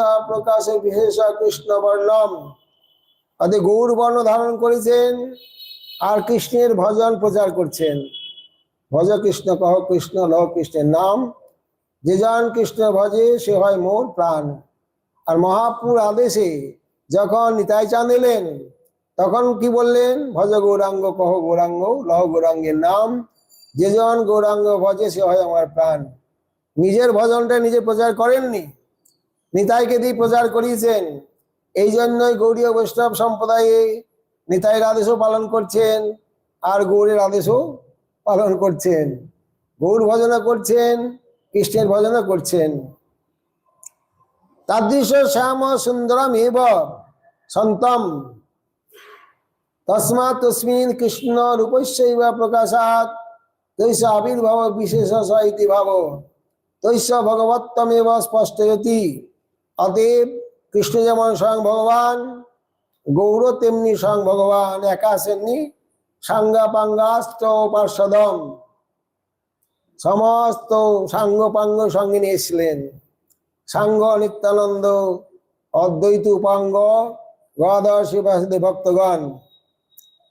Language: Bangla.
প্রকাশে বিশেষ কৃষ্ণ বর্ণম অতি গৌর বর্ণ ধারণ করেছেন আর কৃষ্ণের ভজন প্রচার করছেন। ভজ কৃষ্ণ কহ কৃষ্ণ লহ কৃষ্ণের নাম। যে জন কৃষ্ণ ভজে, সে হয় মোর প্রাণ। আর মহাপুর আদেশে যখন নিতাই চাঁদ এলেন, তখন কি বললেন? ভজ গৌরাঙ্গ কহ গৌরাঙ্গ, লহ গৌরাঙ্গের নাম। যে জন গৌরাঙ্গ ভজে, সে হয় আমার প্রাণ। নিজের ভজনটা নিজে প্রচার করেননি? নিতাইকে দিয়ে প্রচার করিয়েছেন। এই জন্যই গৌরীয় বৈষ্ণব সম্প্রদায়ে নিতাইয়ের আদেশও পালন করছেন আর গৌরের আদেশও পালন করছেন। গৌর ভজনা করছেন, কৃষ্ণের ভজনা করছেন। তাদৃশ শ্যাম সুন্দরম এব সন্তম। তসমাৎ তস্মিন কৃষ্ণ রূপস্যৈব প্রকাশাৎ। তৈষ আবির্ভাব বিশেষ ইতি ভাব। তৈষ ভগবত্তমেব স্পষ্টয়তি। অতএব কৃষ্ণ যেমন স্বয়ং ভগবান গৌর তেমনি স্বয়ং ভগবান, একা আসেননি সাঙ্গা পাঙ্গাস্ত পার্শ্বদম। সমস্ত সাঙ্গ পাঙ্গ সঙ্গে নিয়েছিলেন সাঙ্গ নিত্যানন্দ, অদ্বৈত উপাঙ্গ গদার শিবাসী ভক্তগণ।